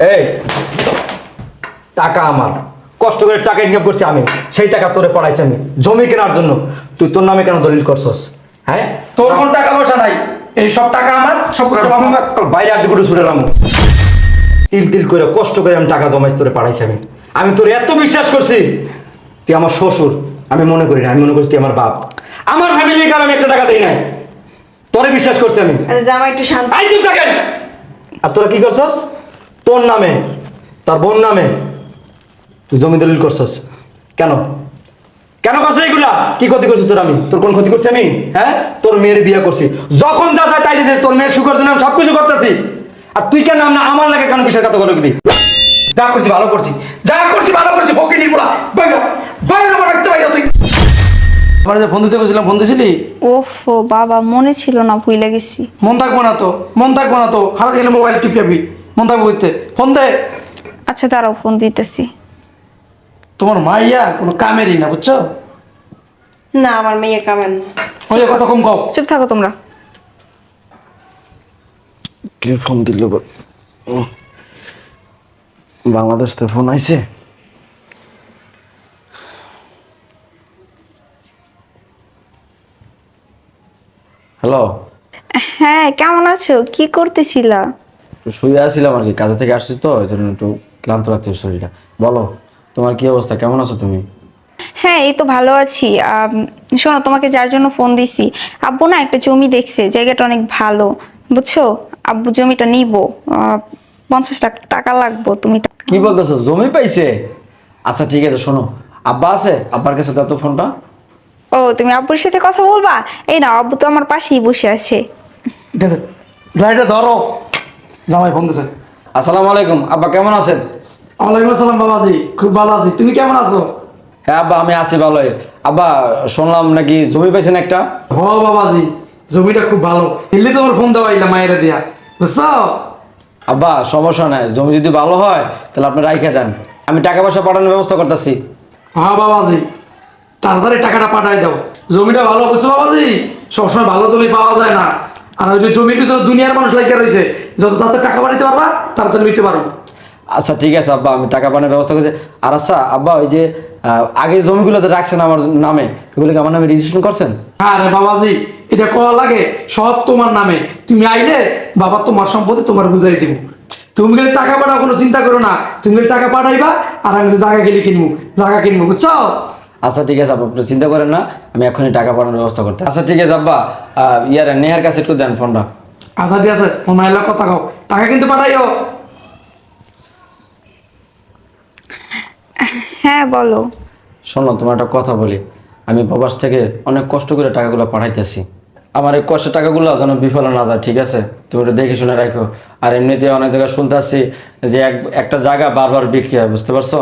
এই টাকা আমার। কষ্ট করে টাকা ইনকাম করছি আমি। সেই টাকা তোরে পড়াইছি আমি জমি কেনার জন্য। তুই তোর নামে কেন দলিল করছস? হ্যাঁ? তোর কোন টাকা পয়সা নাই। এই সব টাকা আমার সব কিছু আমার। বাইরে আড্ডি করে ছুটে নামো। তিল তিল করে কষ্ট করে আমি টাকা জমাই তোরে পাঠাইছি আমি। আমি তোর এত বিশ্বাস করছি তুই আমার শ্বশুর। আমি মনে করি না আমি মনে করছি তুই আমার বাপ। আমার ফ্যামিলির কারণে আমি একটা টাকা দেই নাই। তোরে বিশ্বাস করছি আমি। আরে জামা একটু শান্ত। আই তুই থাকেন। আর তোরা কি করছস? তোর নামে তার বোন নামে। তুই জমি দলিল করছস। কেন? কেন করছিস এগুলা? কি ক্ষতি করছিস তোর আমি? তোর কোন ক্ষতি করছি আমি? হ্যাঁ? তোর মেয়ের বিয়ে করছি। যখন যা যায় তাই দিতে তোর মেয়ের সুখের জন্য আমি সব কিছু করতেছি। আর তুই কেন না আমার লাগে কেন বিশ্বাসঘাত করে দিবি যা করছি ভালো করছি। যা করছি ভালো করছি বকে না বাইরে বাইরে আমার রাখতে বাইরে তুই। আমার যে ফোন দিতে গেছিলাম ফোন দিছিলি? ওফো বাবা মনে ছিল না ভুলে গেছি। মন থাকব না তো মন থাকব না তো। হারাতে গেলে মোবাইল টিপি মন থাকব করতে ফোন দে। আচ্ছা তারাও ফোন দিতেছি। তোমার মাইয়া কোনো কামেরই না বুঝছ? না আমার মেয়ে কামেন না। ওই কথা কম কও। চুপ থাকো তোমরা। কে ফোন দিল বাংলাদেশ থেকে ফোন আইছে? হ্যালো? হ্যাঁ কেমন আছো? কি করতেছিলা? শুয়ে আসছিলাম আর কি কাজে থেকে আসছি তো এই জন্য একটু ক্লান্ত লাগছে শরীরটা। বলো তোমার কি অবস্থা? কেমন আছো তুমি? হ্যাঁ এই তো ভালো আছি। আম, শোনো তোমাকে যার জন্য ফোন দিছি আব্বু না একটা জমি দেখছে জায়গাটা অনেক ভালো বুঝছ? আব্বু জমিটা নিব পঞ্চাশ লাখ টাকা লাগবো তুমি টাকা কি বলতেছো? জমি পাইছে? আচ্ছা ঠিক আছে শোনো আব্বা আছে? আব্বার কাছে দাও তো ফোনটা ও তুমি আব্বুর সাথে কথা বলবা? এই না আব্বু তো আমার পাশেই বসে আছে। লাইটটা ধরো। জামাই ফোন দিছে। আসসালামু আলাইকুম। আব্বা কেমন আছেন? ওয়ালাইকুম আসসালাম বাবাজি। খুব ভালো আছি। তুমি কেমন আছো? হ্যাঁ আব্বা আমি আছি ভালোই। আব্বা শুনলাম নাকি জমি পাইছেন একটা? হ বাবাজি জমিটা খুব ভালো। এলি তোমার ফোন দেওয়া ইলা মায়েরা দিয়া। বুঝছ? আব্বা সমস্যা নাই। জমি যদি ভালো হয় তাহলে আপনি রাইখে দেন। আমি টাকা পয়সা পাঠানোর ব্যবস্থা করতেছি। হ্যাঁ বাবাজি। তাড়াতাড়ি টাকাটা পাঠাই দাও। জমিটা ভালো বুঝছ বাবাজি? সবসময় ভালো জমি পাওয়া যায় না। আর ওই জমির পিছনে দুনিয়ার মানুষ লাগিয়ে রয়েছে যত তাড়াতাড়ি টাকা পারবা তাড়াতাড়ি নিতে পারো। আচ্ছা ঠিক আছে আব্বা আমি টাকা পাঠানোর ব্যবস্থা করছি। আর আচ্ছা আব্বা ওই যে আগে জমিগুলোতে রাখছেন আমার নামে আমার নামে রেজিস্ট্রেশন করছেন? হ্যাঁ রে বাবাজি এটা করা লাগে সব তোমার নামে। তুমি আইলে বাবা তোমার সম্পত্তি তোমার বুঝাই দিব। তুমি গেলে টাকা পাঠাও কোনো চিন্তা করো না। তুমি গেলে টাকা পাঠাইবা আর আমি জায়গা গেলে কিনবো জায়গা কিনবো বুঝছ? আচ্ছা ঠিক আছে আপনি চিন্তা করেন না আমি এখনই টাকা পাঠানোর ব্যবস্থা করতে আচ্ছা ঠিক আছে আব্বা ইয়ার নেহার কাছে একটু দেন ফোনটা আচ্ছা ঠিক আছে ফোন আইলে কথা কও। টাকা কিন্তু পাঠাইও। হ্যাঁ বলো। শোনো তোমার একটা কথা বলি। আমি প্রবাস থেকে অনেক কষ্ট করে টাকাগুলো পাঠাইতেছি। আমার এই কষ্টের টাকাগুলো যেন বিফলে না যায় ঠিক আছে? তুমি ওটা দেখে শুনে রাখো। আর এমনিতে অনেক জায়গায় শুনতে আসছি যে এক একটা জায়গা বারবার বিক্রি হয় বুঝতে পারছ?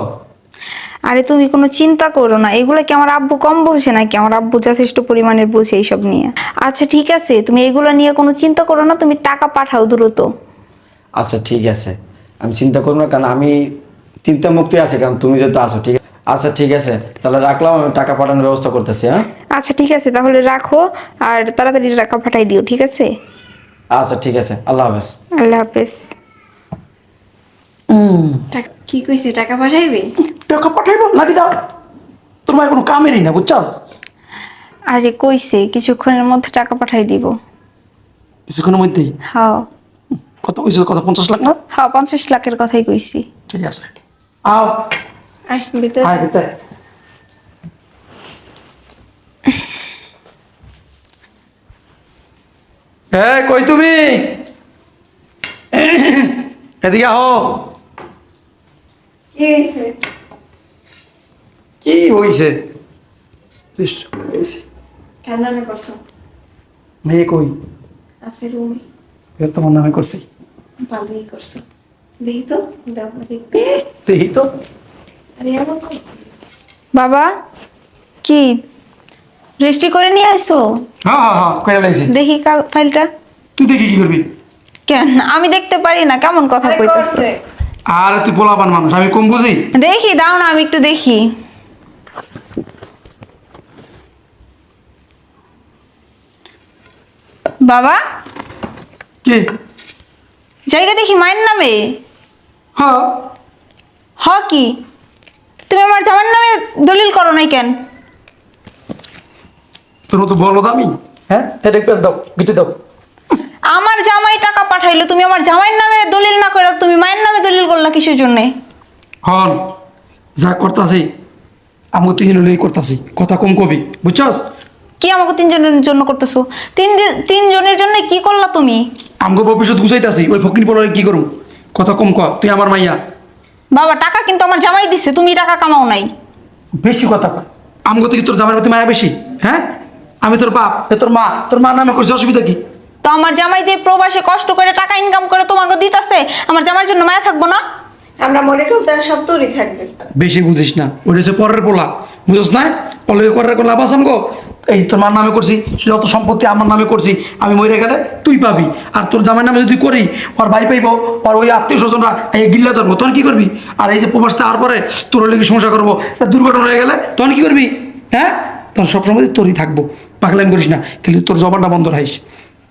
আরে তুমি কোনো চিন্তা করো না এগুলো কি আমার আব্বু কম বোঝে নাকি? আমার আব্বু যথেষ্ট পরিমাণের বোঝে এইসব নিয়ে। আচ্ছা ঠিক আছে তুমি এগুলো নিয়ে কোনো চিন্তা করো না তুমি টাকা পাঠাও দ্রুত। আচ্ছা ঠিক আছে। আমি চিন্তা করব না কারণ আমি চিন্তা মুক্তি আছে কারণ তুমি যেহেতু আছো ঠিক আছে? আচ্ছা ঠিক আছে তাহলে রাখলাম আমি টাকা পাঠানোর ব্যবস্থা করতেছি হ্যাঁ? আচ্ছা ঠিক আছে তাহলে রাখো আর তাড়াতাড়ি টাকা পাঠাই দিও ঠিক আছে? আচ্ছা ঠিক আছে আল্লাহ হাফেজ। আল্লাহ হাফেজ। টাকা কি কইছি টাকা পাঠাইবি? টাকা পাঠাইবো লাঠি দাও। তোর মায়ের কোনো কামেরই না বুঝছস? আরে কইছে কিছুক্ষণের মধ্যে টাকা পাঠাই দিব। কিছুক্ষণের মধ্যেই? হ্যাঁ। কত কইছিল কত পঞ্চাশ লাখ না? হ্যাঁ পঞ্চাশ লাখের কথাই কইছি। ঠিক আছে। আও। আয় ভিতরে। আয় ভিতরে। কই তুমি? এদিকে আহো। কি হইছে কি হইছে দৃষ্টি হইছে। কেন নামে করছ? মেয়ে কই? আছে রুমে। এর তোমার নামে করছি। ভালোই করছ। দেখি তো দাও দেখি। দেখি তো। আরে এমন বাবা কি? রেজিস্ট্রি করে নিয়ে আসো হ্যাঁ হ্যাঁ হ্যাঁ কইরা লাইছি দেখি কাল ফাইলটা। তুই দেখি কি করবি? কেন? আমি দেখতে পারি না কেমন কথা আরে কইতেছ? করছে। আর তুই পোলাপান মানুষ আমি কম বুঝি? দেখি দাও না আমি একটু দেখি। বাবা? কি? জায়গা দেখি মায়ের নামে? হ্যাঁ। হ কি? তুমি আমার জামার নামে দলিল করো নাই কেন? তোর মতো বলো দামি? হ্যাঁ? এটা পেস দাও গিটে দাও। আমার জামাই টাকা পাঠাইলো তুমি আমার জামাইয়ের নামে দলিল না করে তুমি মায়ের নামে দলিল করলা কিসের জন্যে? হন যা করতাছি আমাকে তিন লই করতাছি কথা কম কবি বুঝছস? কি আমাকে তিনজনের জন্য করতেছো? তিন তিনজনের জন্য কি করলা তুমি? আমগো ভবিষ্যৎ গুছাইতাছি ওই ফকির বলারে কি করুম? কথা কম ক তুই আমার মাইয়া। বাবা টাকা কিন্তু আমার জামাই দিছে তুমি টাকা কামাও নাই। বেশি কথা কয় আমগো থেকে তোর জামাইয়ের প্রতি মায়া বেশি হ্যাঁ? আমি তোর বাপ এ তোর মা তোর মা নামে করছি অসুবিধা কি? তো আমার জামাই যে প্রবাসে কষ্ট করে টাকা ইনকাম করে তোমাকে দিতেছে আমার জামাইয়ের জন্য মায়া থাকব না? আমরা মনে কেউ তার সব তোরই থাকবে। বেশি বুঝিস না ওটা হচ্ছে পরের পোলা বুঝছ না? পলে করার কোনো লাভ আছে আমগো? এই তোর মার নামে করছি যত সম্পত্তি আমার নামে করছি আমি মরে গেলে তুই পাবি। আর তোর জামাই নামে যদি করি ওর ভাই পাইব ওর ওই আত্মীয় স্বজনরা এই গিল্লা ধরবো তখন কি করবি? আর এই যে প্রবাস তার পরে তোর লেগে সমস্যা করব? তা দুর্ঘটনা হয়ে গেলে তখন কি করবি? হ্যাঁ? তখন সবসময় তোরই থাকব। পাগলামি করিস না কিন্তু তোর জবানটা বন্ধ রাখিস।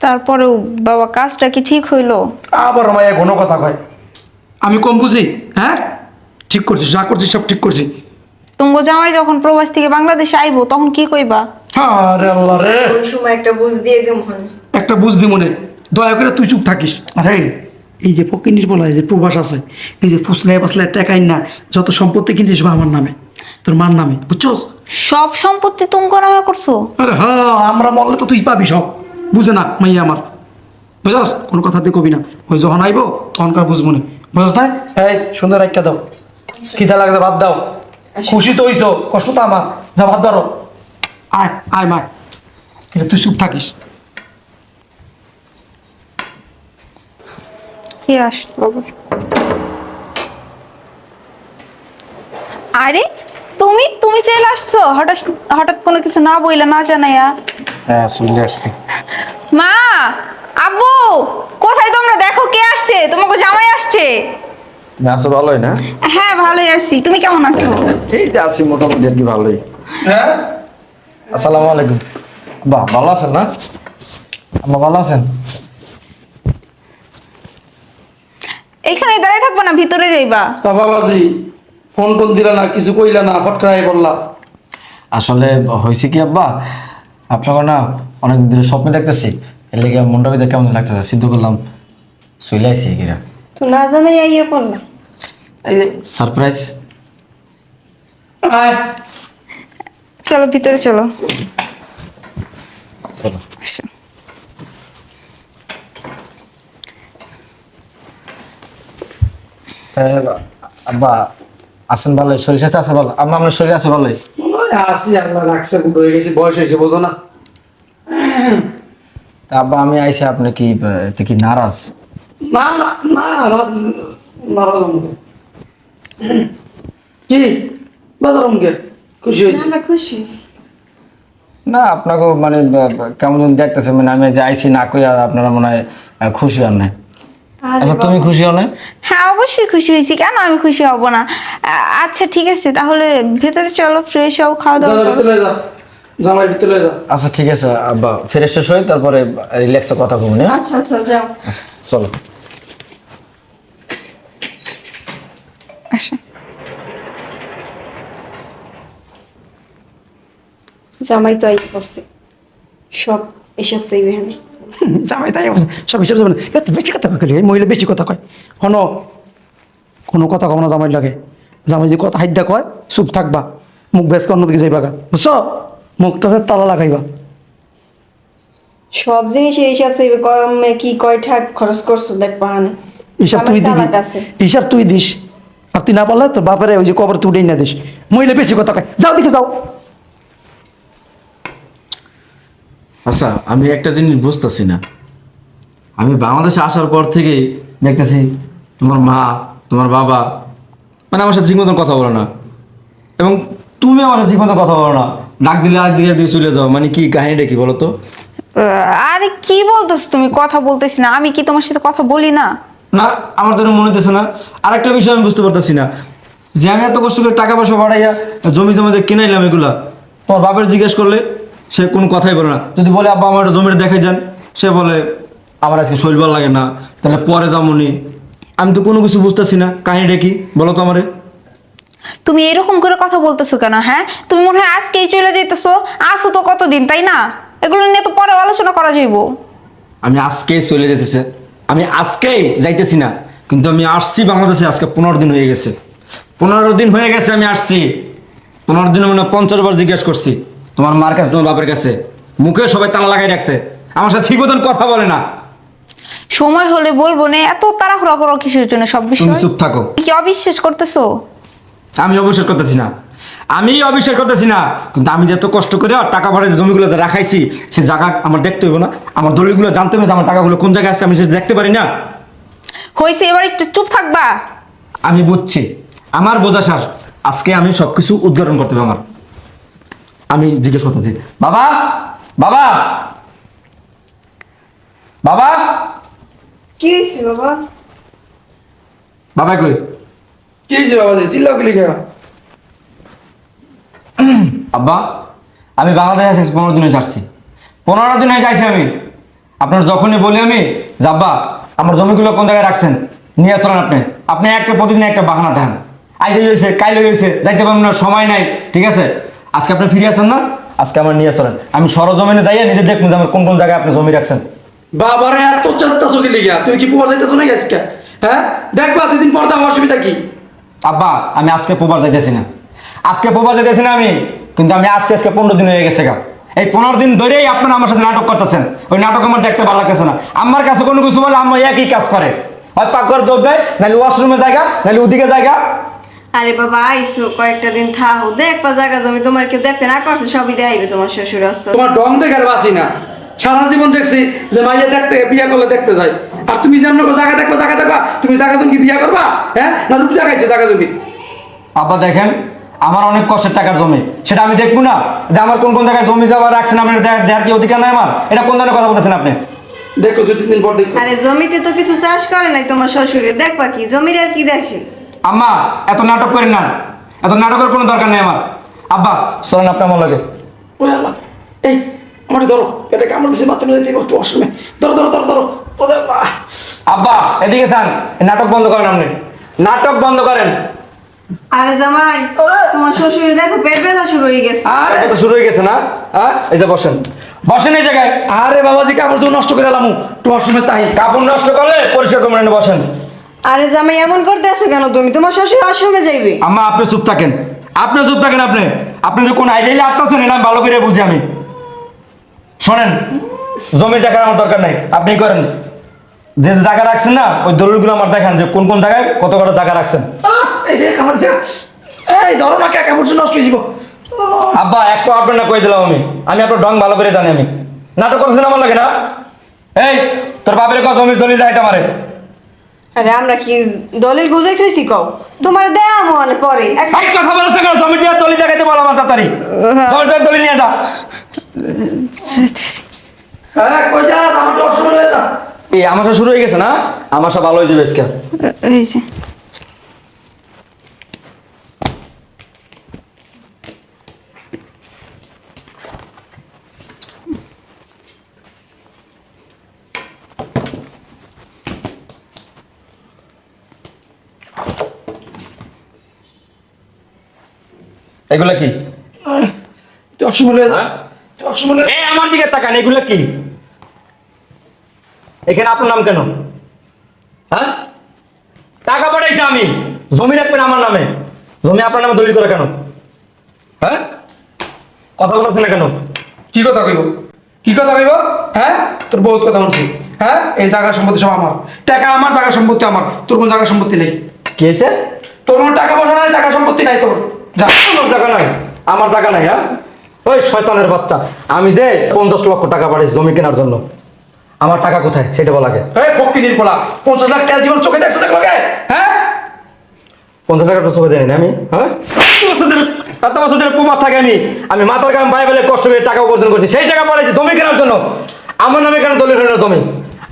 তারপরেও বাবা কাজটা কি ঠিক হইল? আবার মায়া ঘন কথা কয়। আমি কম বুঝি? হ্যাঁ? ঠিক করছিস যা করছিস সব ঠিক করছি। তোমার জামাই যখন প্রবাস থেকে বাংলাদেশে আইবো তখন কি কইবা? আরে আল্লাহ রে। ওই সময় একটা বুঝ দিয়ে দিম হন। একটা বুঝদি মনে দয়া করে তুই চুপ থাকিস। আরে এই যে ফকিনির বলা যে প্রবাস আছে এই যে ফুসলাই পাসলাই টাকাই না যত সম্পত্তি কিনছিস সব আমার নামে তোর মার নামে বুঝছস? সব সম্পত্তি তুমি নামে করছ? আরে হ্যাঁ আমরা মরলে তো তুই পাবি সব। বুঝে না মাইয়া আমার। বুঝছস? কোনো কথা দিয়ে কবি না। ওই যখন আইবো, তখনকার বুঝব না। বুঝছ না এই, সুন্দর একটা দাও। খিদা লাগছে ভাত দাও। খুশি তো হইছো, কষ্ট তো আমার। যা ভাত ধরো। আয় আয় মা। কিন্তু তুই চুপ থাকিস। আরে তুমি তুমি চলে আসছো? হঠাৎ হঠাৎ কোনো কিছু না বইলে না জানাইয়া? হ্যাঁ চলে আসছি। মা আব্বু কোথায় তোমরা? দেখো কে আসছে তোমাকে জামাই আসছে। তুমি আছো ভালোই না? হ্যাঁ ভালোই আছি। তুমি কেমন আছো? এই যে আছি মোটামুটি আর কি ভালোই। হ্যাঁ? আসসালামু আলাইকুম। বাহ ভালো আছেন না? আম্মা ভালো আছেন? এখানে দাঁড়িয়ে থাকব না ভিতরে যাইবা? বাবাজি ফোন টোন দিলা না কিছু কইলা না ফটকায় বললা। আসলে হয়েছে কি আব্বা? আপনাকে না অনেক দিন স্বপ্ন দেখতেছি। এর লেগে মনটা ভিতরে কেমন লাগতেছে? সিদ্ধ করলাম। আইসি কিরা তো না জানাই আইয়া পড়লাম। এই যে সারপ্রাইজ। আয়। চলো ভিতরে চলো। চলো। আব্বা আছেন ভালোই শরীর স্বাস্থ্য আছে ভালো? আম্মা আপনার শরীর আছে ভালোই? ওই আসি আল্লাহ রাখছে বুড়ো হয়ে গেছি বয়স হয়েছে বোঝো না। তা আব্বা আমি আইসি আপনি কি এতে কি নারাজ? না নারাজ নারাজ আমাকে কি? বাজার আমাকে খুশি হয়েছি। না খুশি না আপনাকে মানে কেমন দেখতেছে মানে আমি যে আইসি না কই আপনারা মনে হয় খুশি হন না আচ্ছা তুমি খুশি হও না হ্যাঁ অবশ্যই খুশি হয়েছি। কেন আমি খুশি হব না? আচ্ছা ঠিক আছে তাহলে ভেতরে চলো ফ্রেশ হও খাওয়া দাওয়া করো। জামাই ভিতরে যা আচ্ছা ঠিক আছে আব্বা ফ্রেশ শেষ হই তারপরে রিল্যাক্সে কথা বলব না আচ্ছা আচ্ছা যাও। আচ্ছা, চলো। আসো। জামাই তো আইয়া পড়ছে। সব এসব চাইবে আমি জামাই তাই সব হিসাব যাবে না এত বেশি কথা কয় মহিলা বেশি কথা কয়। হন কোনো কথা কব না জামাই লাগে। জামাই যে কথা হাইদা কয় চুপ থাকবা। মুখ বেসকে অন্যদিকে যাইবা গা বুঝছ? মুখটা তালা লাগাইবা। সব জিনিসের হিসাব চাইবে কমে কি কয় ঠাক খরচ করছ দেখ পাহানে। হিসাব তুই দিবি। হিসাব তুই দিস। আর তুই না পারলে তোর বাপেরে ওই যে কবর তুই উঠেই না দিস। মহিলা বেশি কথা কয় যাও দিকে যাও। আচ্ছা আমি একটা জিনিস বুঝতেছি না। আমি বাংলাদেশে আসার পর থেকেই দেখতেছি তোমার মা তোমার বাবা মানে আমার সাথে ঠিক কথা বলো না। এবং তুমি আমার সাথে ঠিক কথা বলো না। ডাক দিলে আগ দিকে দিয়ে চলে যাও। মানে কি কাহিনীটা কি বলো তো? আরে কি বলতেছো তুমি? কথা বলতেছি না। আমি কি তোমার সাথে কথা বলি না? না আমার তো মনে হতেছে না। আর একটা বিষয় আমি বুঝতে পারতেছি না। যে আমি এত কষ্ট করে টাকা পয়সা বাড়াইয়া জমি জমা যে কিনাইলাম এগুলা তোমার বাপের জিজ্ঞেস করলে সে কোনো কথাই বলে না। যদি বলে আব্বা আমার জমিটা দেখে যান সে বলে আমার আজকে শরীর ভালো লাগে না। তাহলে পরে যামনি আমি তো কোনো কিছু বুঝতেছি না। কাহিনীটা কি? বলো তো আমারে। তুমি এরকম করে কথা বলতেছো কেন হ্যাঁ? তুমি মনে হয় আজকেই চলে যেতেছো আসো তো কতদিন তাই না? এগুলো নিয়ে তো পরে আলোচনা করা যাইবো। আমি আজকেই চলে যেতেছে। আমি আজকেই যাইতেছি না। কিন্তু আমি আসছি বাংলাদেশে আজকে পনেরো দিন হয়ে গেছে। পনেরো দিন হয়ে গেছে আমি আসছি। পনেরো দিনে মানে পঞ্চাশ বার জিজ্ঞেস করছি। তোমার মার কাছে তোমার বাপের কাছে। মুখে সবাই তালা লাগাই রাখছে। আমার সাথে ঠিক মতন কথা বলে না। সময় হলে বলব না এত তাড়াহুড়া করো কিসের জন্য সব বিষয়? তুমি চুপ থাকো। কি অবিশ্বাস করতেছো? আমি অবিশ্বাস করতেছি না। আমি অবিশ্বাস করতেছি না। কিন্তু আমি যে এত কষ্ট করে আর টাকা ভরে জমিগুলো যে রাখাইছি সে জায়গা আমার দেখতে হবে না। আমার দলিলগুলো জানতে হবে আমার টাকাগুলো কোন জায়গায় আছে আমি সেটা দেখতে পারি না। হয়েছে এবার একটু চুপ থাকবা। আমি বুঝছি। আমার বোঝা সার আজকে আমি সবকিছু উদ্ঘাটন করতে হবে আমার। আমি জিজ্ঞেস করতেছি বাবা বাবা বাবা। কি হয়েছে বাবা? বাবা কই? কি হয়েছে বাবা? চিল্লাও কি লিখা আব্বা আমি বাংলাদেশে আছি পনেরো দিনে যাচ্ছি পনেরো দিনে যাইছি আমি। আপনার যখনই বলি আমি যে আব্বা আমার জমিগুলো কোন জায়গায় রাখছেন? নিয়ে চলেন আপনি। আপনি একটা প্রতিদিন একটা বাহানা দেন। আজ হয়েছে কাইল হয়েছে যাইতে পারবেন না সময় নাই ঠিক আছে? আজকে আপনি ফিরে আসেন না? আজকে আমার নিয়ে চলেন। আমি সরজমিনে যাইয়া নিজে দেখুন যে আমার কোন কোন জায়গায় আপনি জমি রাখছেন। বাবারে এত চারটা চোখে লিখা তুমি কি পোয়ার যাইতেছো নাকি আজকে? হ্যাঁ? দেখবা দুদিন পর দাও অসুবিধা কি? আব্বা আমি আজকে প্রবার যাইতেছি না। আজকে প্রবার যাইতেছি না আমি কিন্তু আমি আজকে আজকে পনেরো দিন হয়ে গেছে গা। এই পনেরো দিন ধরেই আপনারা আমার সাথে নাটক করতেছেন। ওই নাটক আমার দেখতে ভালো লাগতেছে না। আমার কাছে কোনো কিছু বলে আমার একই কাজ করে। হয় পাকঘর দৌড় দেয় নাহলে ওয়াশরুমে জায়গা নাহলে ওদিকে জায়গা আরে বাবা আইসো কয়েকটা দিন থাকো। দেখবা জায়গা জমি তোমার কেউ দেখতে না করছে সবই দেখাইবে তোমার শ্বশুর অস্ত। তোমার ডং দেখার বাসি না। সারা জীবন দেখছি যে মাইয়া দেখতে বিয়ে করলে দেখতে যায়। আর তুমি যেমন জায়গা দেখবা জায়গা দেখবা? তুমি জায়গা জমি বিয়ে করবা? হ্যাঁ? না রূপ জায়গাইছে জায়গা জমি? আব্বা দেখেন আমার অনেক কষ্টের টাকার জমি। সেটা আমি দেখব না। যে আমার কোন কোন জায়গায় জমি যাওয়া রাখছেন আপনার দেখ- দেখার কি অধিকার নাই আমার? এটা কোন ধরনের কথা বলতেছেন আপনি? দেখো দু তিন দিন পর দেখো। আরে জমিতে তো কিছু চাষ করে নাই তোমার শ্বশুরে। দেখবা কি? জমির আর কি দেখে? আম্মা এত নাটক করেন না। এত নাটকের কোনো দরকার নেই আমার। আব্বা চলেন আপনি আমার লাগে। ওরে আল্লাহ এই আমার ধরো। পেটে কামড় দিছে মাথা নিয়ে দিব একটু অসমে ধরো ধরো ধরো ধরো। ওরে আব্বা এদিকে যান। নাটক বন্ধ করেন আপনি। নাটক বন্ধ করেন। আরে জামাই তোমার শ্বশুরে দেখো পেট ব্যথা শুরু হয়ে গেছে। আরে এটা শুরু হয়ে গেছে না? হ্যাঁ এই যে বসেন। বসেন এই জায়গায়। আরে বাবাজি কাপড় তো নষ্ট করে এলাম। একটু অসমে তাই। কাপড় নষ্ট করলে পরিষ্কার করে বসেন। আরে জামাই এমন করতে আসো কেন তুমি? তোমার শ্বশুর আশ্রমে যাইবে। আম্মা আপনি চুপ থাকেন। আপনি চুপ থাকেন আপনি। আপনি যে কোন আইডিয়ালে আটকাচ্ছেন এটা আমি ভালো করে বুঝি আমি। শোনেন জমির টাকার আমার দরকার নাই। আপনি করেন। যে যে জায়গা রাখছেন না ওই দলিলগুলো আমার দেখান যে কোন কোন জায়গায় কত কত টাকা রাখছেন। এই রে কামড় যা এই ধরো না কে কাপড় নষ্ট হয়ে যাব আব্বা এক পা আপনার না কই দিলাম আমি। আমি আপনার ডং ভালো করে জানি আমি। নাটক করছেন আমার লাগে না? এই তোর বাপের কথা জমির দলিল যাইতে পারে আরে আমরা কি দলিল গুজাই থইছি কও? তোমার দেয়া মনে পরে। এক- কথা বলছ কেন? জমি দিয়া দলিল দেখাইতে বলো আমার তাড়াতাড়ি। দলিল দলিল নিয়ে যা। হ্যাঁ কই যা আমার তো শুরু হয়ে যা। এই আমার সব শুরু হয়ে গেছে না? আমার সব ভালো হয়ে যাবে আজকে। এই যে। এগুলা কি? হয়ে আমার দিকে তাকান এগুলা কি? এখানে আপনার নাম কেন? হ্যাঁ? টাকা পাঠাইছি আমি। জমি রাখবেন আমার নামে। জমি আপনার নামে দলিল করে কেন? হ্যাঁ? কথা বলছেন না কেন? কি কথা কইব? কি কথা কইব? হ্যাঁ? তোর বহুত কথা শুনছি। হ্যাঁ? এই জায়গা সম্পত্তি সব আমার। টাকা আমার জায়গা সম্পত্তি আমার। তোর কোনো জায়গা সম্পত্তি নেই। কি হয়েছে তোর কোনো টাকা পয়সা নাই টাকা সম্পত্তি নাই তোর। আমার টাকা নাই আমার টাকা নাই হ্যাঁ? ওই শয়তানের বাচ্চা। আমি যে পঞ্চাশ লক্ষ টাকা পাঠিয়েছি জমি কেনার জন্য আমার টাকা কোথায়? সেটা বলা আগে। এই পক্ষী নির্বলা পঞ্চাশ লাখ টাকা জীবন চোখে হ্যাঁ? পঞ্চাশ টাকা তো চোখে দেয়নি আমি হ্যাঁ? এত বছর ধরে প্রমাস থাকে আমি। আমি মাথার কাম পাই ফেলে কষ্ট করে টাকা উপার্জন করছি। সেই টাকা পাঠাইছি জমি কেনার জন্য। আমার নামে কেন দলিল হলো জমি?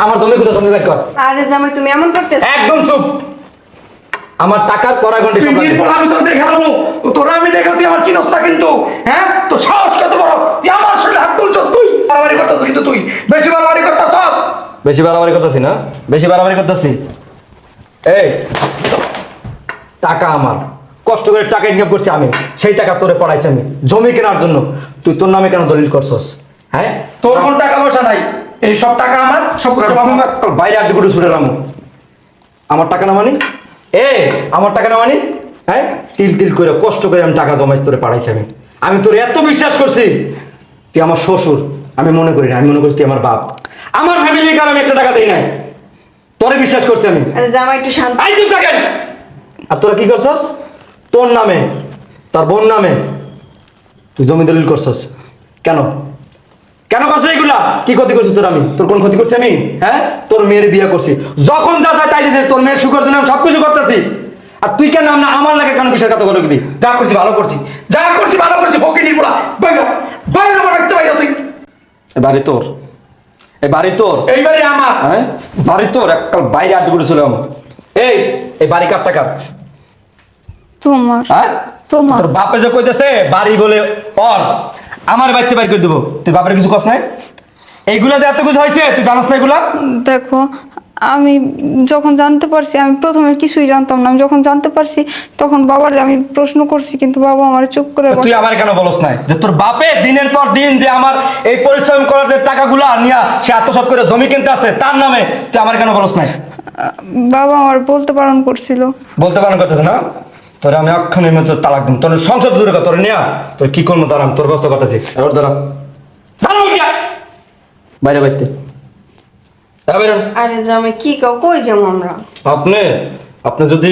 আমার জমি কোথায় জমি ব্যাক কর। আরে জামাই তুমি এমন করতেছ। একদম চুপ। আমার টাকার কড়া ঘন্টি আমি তোর দেখে নেব তোরা আমি দেখে তুই আমার চিনস না কিন্তু হ্যাঁ? তো সাহস কত বড়? তুই আমার শরীরে হাত তুলছস তুই? বাড়াবাড়ি করতেছিস কিন্তু তুই। বেশি বাড়াবাড়ি করতেছস। বেশি বাড়াবাড়ি করতেছি না? বেশি বাড়াবাড়ি করতেছি। এই টাকা আমার। কষ্ট করে টাকা ইনকাম করছি আমি। সেই টাকা তোরে পড়াইছি আমি। জমি কেনার জন্য। তুই তোর নামে কেন দলিল করছস? হ্যাঁ? তোর কোন টাকা পয়সা নাই। এই সব টাকা আমার সব কিছু আমার। বাইরে আড্ডি করে ছুটে রামো আমার টাকা না মানি? এ আমার টাকা না মানি হ্যাঁ? তিল তিল করে কষ্ট করে আমি টাকা জমাই তোরে পাঠাইছি আমি। আমি তোর এত বিশ্বাস করছি তুই আমার শ্বশুর আমি মনে করি না আমি মনে করছি তুই আমার বাপ। আমার ফ্যামিলির কারণে আমি একটা টাকা দেই নাই। তোরে বিশ্বাস করছি আমি। আরে জামা একটু শান্ত। আই তুই থাকেন! আর তোরা কি করছস? তোর নামে তার বোন নামে তুই জমি দলিল করছস। কেন? কেন করছ এইগুলা কি ক্ষতি করছিস তোর আমি? তোর কোন ক্ষতি করছি আমি? হ্যাঁ? তোর মেয়ের বিয়ে করছি। যখন যা যায় তাই দিতে। তোর মেয়ের সুখের জন্য আমি সবকিছু করতেছি। আর তুই কেন না আমার লাগে কেন বিশ্বাস কথা করে দিবি যা করছি ভালো করছি। যা করছি ভালো করছি বকে নিবলা বাইরে বাইরে আমার রাখতে বাইরে তুই। এ বাড়ি তোর। এ বাড়ি তোর। এইবারে আমার। হ্যাঁ? বাড়ি তোর। এককাল বাইরে আড্ডি করে চলে আম। এই এই বাড়ি কার? টাকা তোমার। হ্যাঁ? তোমার। তোর বাপে যে কইতেছে বাড়ি বলে পর আমার বাড়িতে বাড়ি করে দেবো। তুই বাপের কিছু কস নাই? এইগুলা যে এত কিছু হয়েছে তুই জানাস না এগুলা? দেখো আমি যখন জানতে পারছি আমি প্রথমে কিছুই জানতাম না। আমি যখন জানতে পারছি তখন বাবার আমি প্রশ্ন করছি কিন্তু বাবা আমার চুপ করে তুই আমার কেন বলস নাই? যে তোর বাপে দিনের পর দিন যে আমার এই পরিশ্রম করার যে টাকাগুলা নিয়ে সে আত্মসাৎ করে জমি কিনতে আছে তার নামে তুই আমার কেন বলস নাই? বাবা আমার বলতে বারণ করছিল। বলতে পারেন কথা না? তোর আমি অক্ষণের মধ্যে তালাক দিন তোর সংসার দূরে তোর নিয়া। তোর কি করব? দাঁড়াম তোর ব্যবস্থা করতেছি। এবার দাঁড়া দাঁড়াও বাইরে বাইতে আরে জামাই কি কও? কই আমরা? আপনি আপনি যদি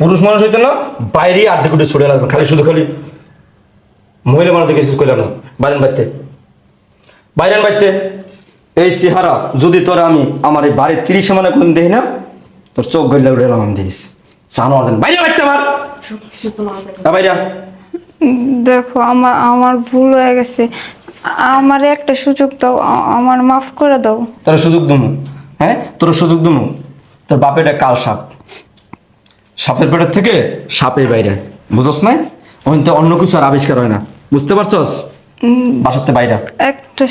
পুরুষ মানুষ হইতেন না বাইরে আড্ডি কুটে ছুটে লাগবেন খালি শুধু খালি। মহিলা মানুষ কিছু করলেন না। বাইরেন বাইতে বাইরেন বাইতে এই চেহারা যদি তোর আমি আমার এই বাড়ির তিরিশ মানে কোনদিন দেখি না তোর চোখ গইলে উঠে আমি দেখিস জানো বাইরে বাইতে আমার। কিছু তোমার দেখো আমার আমার ভুল হয়ে গেছে। আমার একটা সুযোগ দাও আমার মাফ করে দাও। তোর সুযোগ দুমু হ্যাঁ? তোর সুযোগ দুমু। তোর বাপেটা কাল সাপ। সাপের পেটের থেকে সাপের বাইরে। বুঝস নাই? ওখান থেকে অন্য কিছু আর আবিষ্কার হয় না। বুঝতে পারছস? বাসাতে বাইরে। একটা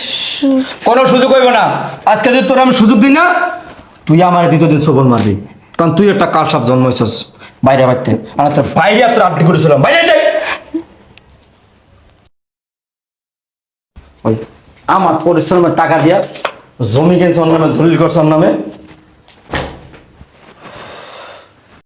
কোনো সুযোগ হইব না। আজকে যদি তোর আমি সুযোগ দিই না তুই আমার দ্বিতীয় দিন সবল মারবি। কারণ তুই একটা কাল সাপ জন্মাইছস। বাইরে বাড়তে আর তোর বাইরে তোর আপডেট করেছিলাম, বাইরে যাই। আমার পরিশ্রমের টাকা দিয়া জমি কিনছে অন্য নামে, দলিল করছে অন্য নামে।